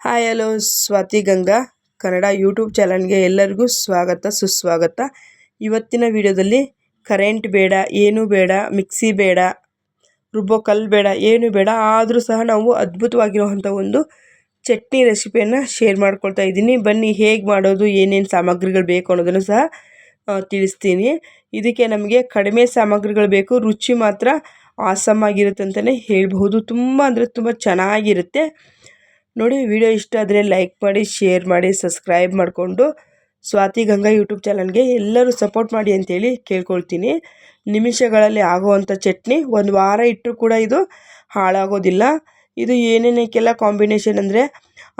Hi hello, Swathi Ganga, Kannada YouTube ಚಾನಲ್ಗೆ ಎಲ್ಲರಿಗೂ ಸ್ವಾಗತ, ಸುಸ್ವಾಗತ. ಇವತ್ತಿನ ವಿಡಿಯೋದಲ್ಲಿ ಕರೆಂಟ್ ಬೇಡ, ಏನೂ ಬೇಡ, ಮಿಕ್ಸಿ ಬೇಡ ರುಬ್ಬೋ ಕಲ್ಲು ಬೇಡ, ಏನು ಬೇಡ, ಆದರೂ ಸಹ ನಾವು ಅದ್ಭುತವಾಗಿರುವಂಥ ಒಂದು ಚಟ್ನಿ ರೆಸಿಪಿಯನ್ನು ಶೇರ್ ಮಾಡ್ಕೊಳ್ತಾ ಇದ್ದೀನಿ. ಬನ್ನಿ, ಹೇಗೆ ಮಾಡೋದು, ಏನೇನು ಸಾಮಗ್ರಿಗಳು ಬೇಕು ಅನ್ನೋದನ್ನು ಸಹ ತಿಳಿಸ್ತೀನಿ. ಇದಕ್ಕೆ ನಮಗೆ ಕಡಿಮೆ ಸಾಮಗ್ರಿಗಳು ಬೇಕು, ರುಚಿ ಮಾತ್ರ ಆಸಮ್ ಆಗಿರುತ್ತೆ ಅಂತಲೇ ಹೇಳ್ಬಹುದು. ತುಂಬ ಅಂದರೆ ತುಂಬ ಚೆನ್ನಾಗಿರುತ್ತೆ. ನೋಡಿ, ವಿಡಿಯೋ ಇಷ್ಟ ಆದರೆ ಲೈಕ್ ಮಾಡಿ ಶೇರ್ ಮಾಡಿ ಸಬ್ಸ್ಕ್ರೈಬ್ ಮಾಡಿಕೊಂಡು ಸ್ವಾತಿ ಗಂಗಾ ಯೂಟ್ಯೂಬ್ ಚಾನಲ್ಗೆ ಎಲ್ಲರೂ ಸಪೋರ್ಟ್ ಮಾಡಿ ಅಂತೇಳಿ ಕೇಳ್ಕೊಳ್ತೀನಿ. ನಿಮಿಷಗಳಲ್ಲಿ ಆಗುವಂಥ ಚಟ್ನಿ ಒಂದು ವಾರ ಇಟ್ಟರೂ ಕೂಡ ಇದು ಹಾಳಾಗೋದಿಲ್ಲ. ಇದು ಏನೇನಕ್ಕೆಲ್ಲ ಕಾಂಬಿನೇಷನ್ ಅಂದರೆ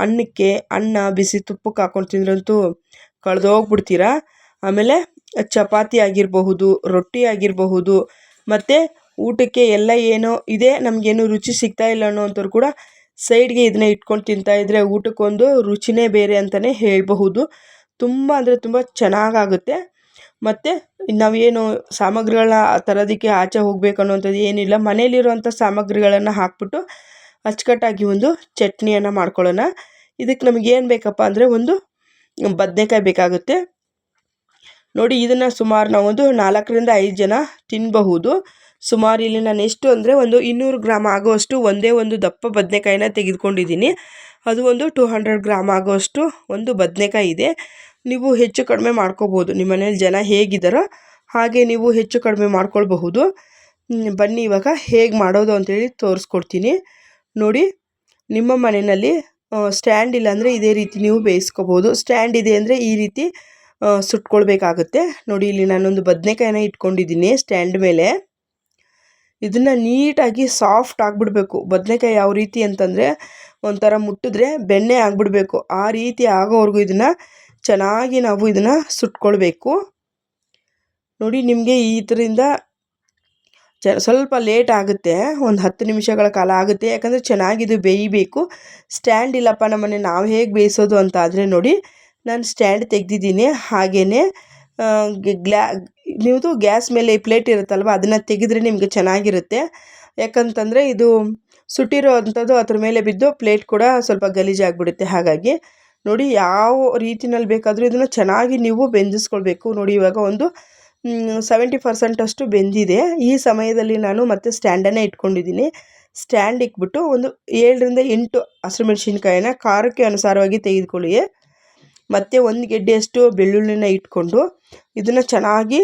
ಅನ್ನಕ್ಕೆ ಅನ್ನ, ಬಿಸಿ ತುಪ್ಪಕ್ಕೆ ಹಾಕೊಂಡು ತಿಂದ್ರಂತೂ ಕಳೆದೋಗ್ಬಿಡ್ತೀರಾ? ಆಮೇಲೆ ಚಪಾತಿ ಆಗಿರಬಹುದು, ರೊಟ್ಟಿ ಆಗಿರಬಹುದು, ಮತ್ತು ಊಟಕ್ಕೆ ಎಲ್ಲ ಏನೋ, ಇದೆ ನಮಗೇನು ರುಚಿ ಸಿಗ್ತಾ ಇಲ್ಲ ಅನ್ನೋವಂಥವ್ರು ಕೂಡ ಸೈಡ್ಗೆ ಇದನ್ನ ಇಟ್ಕೊಂಡು ತಿಂತಾ ಇದ್ದರೆ ಊಟಕ್ಕೊಂದು ರುಚಿನೇ ಬೇರೆ ಅಂತಲೇ ಹೇಳಬಹುದು. ತುಂಬ ಅಂದರೆ ತುಂಬ ಚೆನ್ನಾಗಾಗುತ್ತೆ. ಮತ್ತು ನಾವೇನು ಸಾಮಗ್ರಿಗಳನ್ನ ತರೋದಕ್ಕೆ ಆಚೆ ಹೋಗಬೇಕು ಅನ್ನುವಂಥದ್ದು ಏನಿಲ್ಲ. ಮನೆಯಲ್ಲಿರುವಂಥ ಸಾಮಗ್ರಿಗಳನ್ನು ಹಾಕ್ಬಿಟ್ಟು ಅಚ್ಚುಕಟ್ಟಾಗಿ ಒಂದು ಚಟ್ನಿಯನ್ನು ಮಾಡ್ಕೊಳ್ಳೋಣ. ಇದಕ್ಕೆ ನಮಗೆ ಏನು ಬೇಕಪ್ಪ ಅಂದರೆ ಒಂದು ಬದನೆಕಾಯಿ ಬೇಕಾಗುತ್ತೆ. ನೋಡಿ, ಇದನ್ನು ಸುಮಾರು ನಾವೊಂದು ನಾಲ್ಕರಿಂದ ಐದು ಜನ ತಿನ್ನಬಹುದು ಸುಮಾರು ಇಲ್ಲಿ ನಾನು ಎಷ್ಟು ಅಂದರೆ ಒಂದು ಇನ್ನೂರು ಗ್ರಾಮ್ ಆಗುವಷ್ಟು ಒಂದೇ ಒಂದು ದಪ್ಪ ಬದನೆಕಾಯಿನ ತೆಗೆದುಕೊಂಡಿದ್ದೀನಿ. ಅದು ಒಂದು ಟೂ ಹಂಡ್ರೆಡ್ ಗ್ರಾಮ್ ಆಗುವಷ್ಟು ಒಂದು ಬದನೆಕಾಯಿ ಇದೆ. ನೀವು ಹೆಚ್ಚು ಕಡಿಮೆ ಮಾಡ್ಕೋಬೋದು ನಿಮ್ಮ ಮನೇಲಿ ಜನ ಹೇಗಿದ್ದಾರೋ ಹಾಗೆ ನೀವು ಹೆಚ್ಚು ಕಡಿಮೆ ಮಾಡ್ಕೊಳ್ಬಹುದು. ಬನ್ನಿ ಇವಾಗ ಹೇಗೆ ಮಾಡೋದು ಅಂತೇಳಿ ತೋರಿಸ್ಕೊಡ್ತೀನಿ. ನೋಡಿ, ನಿಮ್ಮ ಮನೆಯಲ್ಲಿ ಸ್ಟ್ಯಾಂಡ್ ಇಲ್ಲ ಅಂದರೆ ಇದೇ ರೀತಿ ನೀವು ಬೇಯಿಸ್ಕೋಬೋದು ಸ್ಟ್ಯಾಂಡ್ ಇದೆ ಅಂದರೆ ಈ ರೀತಿ ಸುಟ್ಕೊಳ್ಬೇಕಾಗುತ್ತೆ. ನೋಡಿ, ಇಲ್ಲಿ ನಾನೊಂದು ಬದನೆಕಾಯಿನ ಇಟ್ಕೊಂಡಿದ್ದೀನಿ ಸ್ಟ್ಯಾಂಡ್ ಮೇಲೆ. ಇದನ್ನು ನೀಟಾಗಿ ಸಾಫ್ಟ್ ಆಗಿಬಿಡ್ಬೇಕು. ಬದನೆಕಾಯಿ ಯಾವ ರೀತಿ ಅಂತಂದರೆ ಒಂಥರ ಮುಟ್ಟಿದ್ರೆ ಬೆಣ್ಣೆ ಆಗಿಬಿಡ್ಬೇಕು. ಆ ರೀತಿ ಆಗೋವರೆಗೂ ಇದನ್ನು ಚೆನ್ನಾಗಿ ನಾವು ಇದನ್ನು ಸುಟ್ಕೊಳ್ಬೇಕು. ನೋಡಿ ನಿಮಗೆ ಈ ಚ ಸ್ವಲ್ಪ ಲೇಟ್ ಆಗುತ್ತೆ. ಒಂದು ಹತ್ತು ನಿಮಿಷಗಳ ಕಾಲ ಆಗುತ್ತೆ. ಯಾಕಂದರೆ ಚೆನ್ನಾಗಿದು ಬೇಯಬೇಕು. ಸ್ಟ್ಯಾಂಡ್ ಇಲ್ಲಪ್ಪ ನಮ್ಮನೆ ನಾವು ಹೇಗೆ ಬೇಯಿಸೋದು ಅಂತ ಆದರೆ ನೋಡಿ, ನಾನು ಸ್ಟ್ಯಾಂಡ್ ತೆಗೆದಿದ್ದೀನಿ. ಹಾಗೆಯೇ ಗ್ಲಾ ನೀವು ಗ್ಯಾಸ್ ಮೇಲೆ ಈ ಪ್ಲೇಟ್ ಇರುತ್ತಲ್ವ, ಅದನ್ನು ತೆಗೆದ್ರೆ ನಿಮಗೆ ಚೆನ್ನಾಗಿರುತ್ತೆ. ಯಾಕಂತಂದರೆ ಇದು ಸುಟ್ಟಿರೋ ಅಂಥದ್ದು ಅದ್ರ ಮೇಲೆ ಬಿದ್ದು ಪ್ಲೇಟ್ ಕೂಡ ಸ್ವಲ್ಪ ಗಲೀಜಾಗ್ಬಿಡುತ್ತೆ ಹಾಗಾಗಿ ನೋಡಿ ಯಾವ ರೀತಿನಲ್ಲಿ ಬೇಕಾದರೂ ಇದನ್ನು ಚೆನ್ನಾಗಿ ನೀವು ಬೆಂದಿಸ್ಕೊಳ್ಬೇಕು. ನೋಡಿ ಇವಾಗ ಒಂದು ಸೆವೆಂಟಿ ಪರ್ಸೆಂಟ್ ಅಷ್ಟು ಬೆಂದಿದೆ. ಈ ಸಮಯದಲ್ಲಿ ನಾನು ಮತ್ತೆ ಸ್ಟ್ಯಾಂಡನ್ನೇ ಇಟ್ಕೊಂಡಿದ್ದೀನಿ. ಸ್ಟ್ಯಾಂಡ್ ಇಟ್ಬಿಟ್ಟು ಒಂದು ಏಳರಿಂದ ಎಂಟು ಹಸಿರು ಮೆಣಸಿನ್ಕಾಯಿನ ಖಾರಕ್ಕೆ ಅನುಸಾರವಾಗಿ ತೆಗೆದುಕೊಳ್ಳಿ. ಮತ್ತು ಒಂದು ಗೆಡ್ಡೆಯಷ್ಟು ಬೆಳ್ಳುಳ್ಳಿನ ಇಟ್ಕೊಂಡು ಇದನ್ನು ಚೆನ್ನಾಗಿ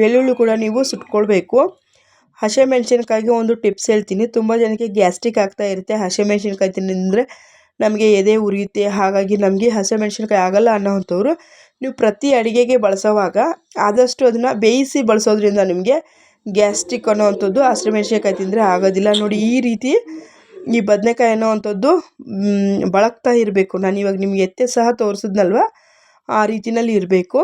ಬೆಳ್ಳುಳ್ಳಿ ಕೂಡ ನೀವು ಸುಟ್ಕೊಳ್ಬೇಕು. ಹಸಿಮೆಣ್ಸಿನ್ಕಾಯಿಗೆ ಒಂದು ಟಿಪ್ಸ್ ಹೇಳ್ತೀನಿ. ತುಂಬ ಜನಕ್ಕೆ ಗ್ಯಾಸ್ಟ್ರಿಕ್ ಆಗ್ತಾ ಇರುತ್ತೆ. ಹಸಿಮೆಣ್ಸಿನ್ಕಾಯಿ ತಿಂದರೆ ನಮಗೆ ಎದೆ ಉರಿಯುತ್ತೆ. ಹಾಗಾಗಿ ನಮಗೆ ಹಸಿಮೆಣ್ಸಿನ್ಕಾಯಿ ಆಗಲ್ಲ ಅನ್ನೋವಂಥವ್ರು ನೀವು ಪ್ರತಿ ಅಡುಗೆಗೆ ಬಳಸೋವಾಗ ಆದಷ್ಟು ಅದನ್ನು ಬೇಯಿಸಿ ಬಳಸೋದ್ರಿಂದ ನಿಮಗೆ ಗ್ಯಾಸ್ಟ್ರಿಕ್ ಅನ್ನೋವಂಥದ್ದು ಹಸಿಮೆಣ್ಸಿನ್ಕಾಯಿ ತಿಂದರೆ ಆಗೋದಿಲ್ಲ. ನೋಡಿ ಈ ರೀತಿ ಈ ಬದನೆಕಾಯಿ ಅನ್ನೋ ಅಂಥದ್ದು ಬಳಕ್ತಾ ಇರಬೇಕು. ನಾನು ಇವಾಗ ನಿಮ್ಗೆ ಎತ್ತೆ ಸಹ ತೋರಿಸಿದ್ನಲ್ವ? ಆ ರೀತಿನಲ್ಲಿ ಇರಬೇಕು.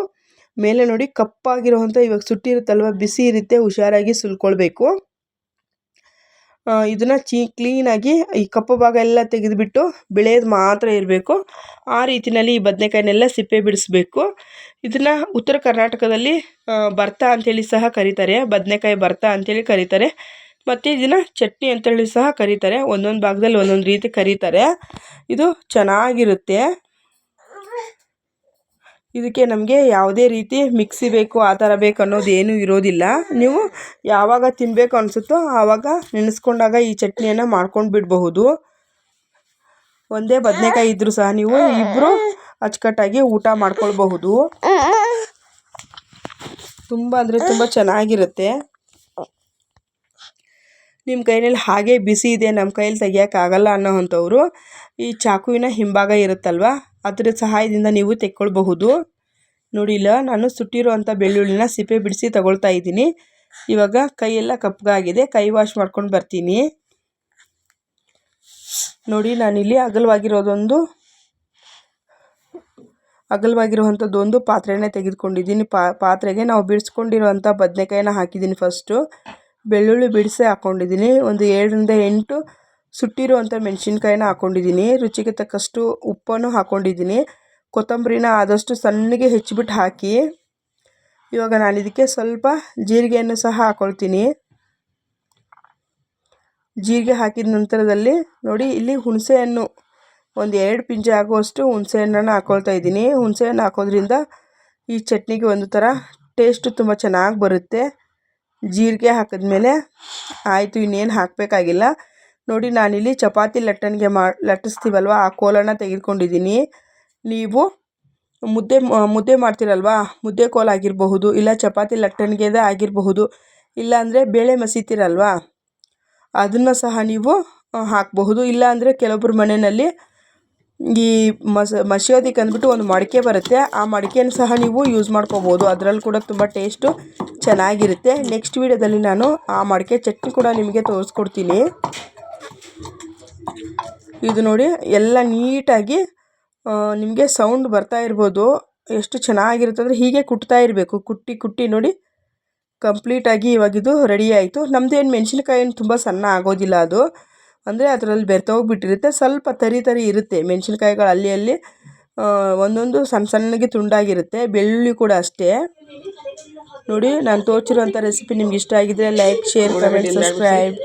ಮೇಲೆ ನೋಡಿ ಕಪ್ಪಾಗಿರುವಂಥ ಇವಾಗ ಸುಟ್ಟಿರುತ್ತಲ್ವ, ಬಿಸಿ ಇರುತ್ತೆ, ಹುಷಾರಾಗಿ ಸುಲ್ಕೊಳ್ಬೇಕು. ಇದನ್ನು ಚೀ ಕ್ಲೀನಾಗಿ ಈ ಕಪ್ಪು ಭಾಗ ಎಲ್ಲ ತೆಗೆದುಬಿಟ್ಟು ಬೆಳೆಯೋದು ಮಾತ್ರ ಇರಬೇಕು. ಆ ರೀತಿಯಲ್ಲಿ ಈ ಬದನೆಕಾಯಿನೆಲ್ಲ ಸಿಪ್ಪೆ ಬಿಡಿಸ್ಬೇಕು. ಇದನ್ನು ಉತ್ತರ ಕರ್ನಾಟಕದಲ್ಲಿ ಭರ್ತಾ ಅಂಥೇಳಿ ಸಹ ಕರೀತಾರೆ. ಬದನೆಕಾಯಿ ಭರ್ತ ಅಂಥೇಳಿ ಕರೀತಾರೆ. ಮತ್ತು ಇದನ್ನು ಚಟ್ನಿ ಅಂತೇಳಿ ಸಹ ಕರೀತಾರೆ. ಒಂದೊಂದು ಭಾಗದಲ್ಲಿ ಒಂದೊಂದು ರೀತಿ ಕರೀತಾರೆ. ಇದು ಚೆನ್ನಾಗಿರುತ್ತೆ. ಇದಕ್ಕೆ ನಮಗೆ ಯಾವುದೇ ರೀತಿ ಮಿಕ್ಸಿ ಬೇಕು, ಆ ಥರ ಬೇಕು ಅನ್ನೋದು ಏನೂ ಇರೋದಿಲ್ಲ. ನೀವು ಯಾವಾಗ ತಿನ್ನಬೇಕು ಅನಿಸುತ್ತೋ ಆವಾಗ ನೆನೆಸ್ಕೊಂಡಾಗ ಈ ಚಟ್ನಿಯನ್ನು ಮಾಡ್ಕೊಂಡು ಬಿಡಬಹುದು. ಒಂದೇ ಬದನೆಕಾಯಿ ಇದ್ದರೂ ಸಹ ನೀವು ಇಬ್ಬರು ಅಚ್ಚುಕಟ್ಟಾಗಿ ಊಟ ಮಾಡ್ಕೊಳ್ಬಹುದು. ತುಂಬ ಅಂದರೆ ತುಂಬ ಚೆನ್ನಾಗಿರುತ್ತೆ. ನಿಮ್ಮ ಕೈಯಲ್ಲಿ ಹಾಗೆ ಬಿಸಿ ಇದೆ ನಮ್ಮ ಕೈಯಲ್ಲಿ ತೆಗಿಯೋಕ್ಕಾಗಲ್ಲ ಅನ್ನೋವಂಥವ್ರು ಈ ಚಾಕುವಿನ ಹಿಂಭಾಗ ಇರುತ್ತಲ್ವ? ಅದರ ಸಹಾಯದಿಂದ ನೀವು ತೆಕ್ಕೊಳ್ಬಹುದು. ನೋಡಿಲ್ಲ ನಾನು ಸುಟ್ಟಿರುವಂಥ ಬೆಳ್ಳುಳ್ಳಿನ ಸಿಪ್ಪೆ ಬಿಡಿಸಿ ತಗೊಳ್ತಾ ಇದ್ದೀನಿ. ಇವಾಗ ಕೈಯೆಲ್ಲ ಕಪ್ಪಗಾಗಿದೆ ಕೈ ವಾಶ್ ಮಾಡ್ಕೊಂಡು ಬರ್ತೀನಿ. ನೋಡಿ, ನಾನಿಲ್ಲಿ ಅಗಲವಾಗಿರೋದೊಂದು, ಅಗಲವಾಗಿರುವಂಥದ್ದೊಂದು ಪಾತ್ರೆನೇ ತೆಗೆದುಕೊಂಡಿದ್ದೀನಿ. ಪಾತ್ರೆಗೆ ನಾವು ಬಿಡಿಸ್ಕೊಂಡಿರುವಂಥ ಬದನೆಕಾಯಿನ ಹಾಕಿದ್ದೀನಿ ಫಸ್ಟು ಬೆಳ್ಳುಳ್ಳಿ ಬಿಡಿಸಿ ಹಾಕ್ಕೊಂಡಿದ್ದೀನಿ ಒಂದು ಏಳರಿಂದ ಎಂಟು ಸುಟ್ಟಿರುವಂಥ ಮೆಣಸಿನ್ಕಾಯಿನ ಹಾಕ್ಕೊಂಡಿದ್ದೀನಿ ರುಚಿಗೆ ತಕ್ಕಷ್ಟು ಉಪ್ಪನ್ನು ಹಾಕ್ಕೊಂಡಿದ್ದೀನಿ ಕೊತ್ತಂಬರಿನ ಆದಷ್ಟು ಸಣ್ಣಗೆ ಹೆಚ್ಚಿಬಿಟ್ಟು ಹಾಕಿ. ಇವಾಗ ನಾನು ಇದಕ್ಕೆ ಸ್ವಲ್ಪ ಜೀರಿಗೆಯನ್ನು ಸಹ ಹಾಕ್ಕೊಳ್ತೀನಿ ಜೀರಿಗೆ ಹಾಕಿದ ನಂತರದಲ್ಲಿ ನೋಡಿ, ಇಲ್ಲಿ ಹುಣಸೆಹಣ್ಣು ಒಂದು ಎರಡು ಪಿಂಜೆ ಆಗುವಷ್ಟು ಹುಣಸೆಹಣ್ಣನ್ನು ಹಾಕ್ಕೊಳ್ತಾ ಇದ್ದೀನಿ. ಹುಣಸೆಹಣ್ಣು ಹಾಕೋದ್ರಿಂದ ಈ ಚಟ್ನಿಗೆ ಒಂದು ಥರ ಟೇಸ್ಟು ತುಂಬ ಚೆನ್ನಾಗಿ ಬರುತ್ತೆ. ಜೀರಿಗೆ ಹಾಕಿದ್ಮೇಲೆ ಆಯಿತು, ಇನ್ನೇನು ಹಾಕಬೇಕಾಗಿಲ್ಲ. ನೋಡಿ, ನಾನಿಲ್ಲಿ ಚಪಾತಿ ಲಟ್ಟಣಿಗೆ ಮಾ, ಲಟ್ಟಿಸ್ತೀವಲ್ವ? ಆ ಕೋಲನ್ನು ತೆಗೆದುಕೊಂಡಿದ್ದೀನಿ. ನೀವು ಮುದ್ದೆ ಮುದ್ದೆ ಮಾಡ್ತೀರಲ್ವಾ? ಮುದ್ದೆ ಕೋಲು ಆಗಿರಬಹುದು, ಇಲ್ಲ ಚಪಾತಿ ಲಟ್ಟಣಿಗೆದೇ ಆಗಿರಬಹುದು ಇಲ್ಲಾಂದರೆ ಬೇಳೆ ಮಸೀತಿರಲ್ವಾ? ಅದನ್ನು ಸಹ ನೀವು ಹಾಕಬಹುದು. ಇಲ್ಲಾಂದರೆ ಕೆಲವೊಬ್ಬರು ಮನೆಯಲ್ಲಿ ಈ ಮಸ ಮಸಿಯೋದಕ್ಕೆ ಅಂದ್ಬಿಟ್ಟು ಒಂದು ಮಡಿಕೆ ಬರುತ್ತೆ. ಆ ಮಡಿಕೆಯನ್ನು ಸಹ ನೀವು ಯೂಸ್ ಮಾಡ್ಕೋಬೋದು. ಅದರಲ್ಲಿ ಕೂಡ ತುಂಬ ಟೇಸ್ಟು ಚೆನ್ನಾಗಿರುತ್ತೆ. ನೆಕ್ಸ್ಟ್ ವೀಡಿಯೋದಲ್ಲಿ ನಾನು ಆ ಮಡಿಕೆ ಚಟ್ನಿ ಕೂಡ ನಿಮಗೆ ತೋರಿಸ್ಕೊಡ್ತೀನಿ. ಇದು ನೋಡಿ, ಎಲ್ಲ ನೀಟಾಗಿ ನಿಮಗೆ ಸೌಂಡ್ ಬರ್ತಾ ಇರ್ಬೋದು. ಎಷ್ಟು ಚೆನ್ನಾಗಿರುತ್ತೆ ಅಂದರೆ ಹೀಗೆ ಕುಟ್ತಾ ಇರಬೇಕು. ಕುಟ್ಟಿ ಕುಟ್ಟಿ ನೋಡಿ ಕಂಪ್ಲೀಟಾಗಿ ಇವಾಗಿದು ರೆಡಿ ಆಯಿತು. ನಮ್ಮದೇನು ಮೆಣಸಿನ್ಕಾಯಿ ತುಂಬ ಸಣ್ಣ ಆಗೋದಿಲ್ಲ ಅದು. ಅಂದರೆ ಅದರಲ್ಲಿ ಬೆರೆತೋಗ್ಬಿಟ್ಟಿರುತ್ತೆ ಸ್ವಲ್ಪ ತರಿ ತರಿ ಇರುತ್ತೆ. ಮೆಣಸಿನ್ಕಾಯಿಗಳು ಅಲ್ಲಿ ಅಲ್ಲಿ ಒಂದೊಂದು ಸಣ್ಣ ಸಣ್ಣಗೆ ತುಂಡಾಗಿರುತ್ತೆ. ಬೆಳ್ಳುಳ್ಳಿ ಕೂಡ ಅಷ್ಟೇ. ನೋಡಿ ನಾನು ತೋರಿಸಿರುವಂಥ ರೆಸಿಪಿ ನಿಮ್ಗೆ ಇಷ್ಟ ಆಗಿದ್ದರೆ ಲೈಕ್ ಶೇರ್ ಕಮೆಂಟ್ ಸಬ್ಸ್ಕ್ರೈಬ್